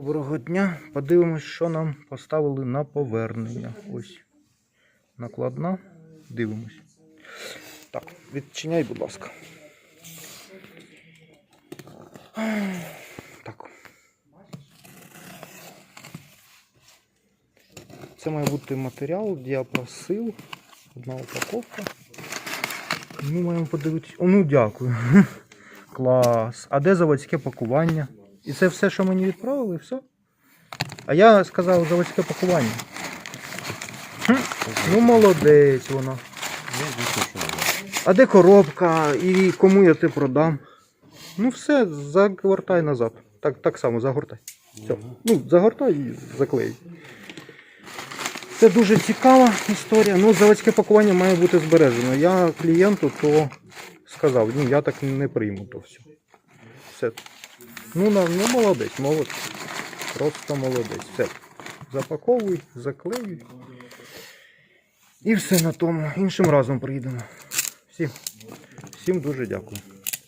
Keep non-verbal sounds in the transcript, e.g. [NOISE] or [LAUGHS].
Доброго дня. Подивимось, що нам поставили на повернення. Ось. Накладна. Дивимось. Так, відчиняй, будь ласка. Так. Це має бути матеріал, діапросил. Одна упаковка. Ми маємо подивитися. О, ну дякую. [LAUGHS] Клас. А де заводське пакування? І це все, що мені відправили, і все? А я сказав заводське пакування. Хм, Ну, молодець вона. А де коробка і кому я те продам? Ну все, загортай назад. Так, так само загортай. Все. Ну, загортай і заклей. Це дуже цікава історія. Ну, заводське пакування має бути збережено. Я клієнту то сказав, ні, я так не прийму то все. Все. Ну, ну молодець, молодець. Просто молодець. Все. Запаковуй, заклеюй. І все на тому. Іншим разом приїдемо. Всім, всім дуже дякую.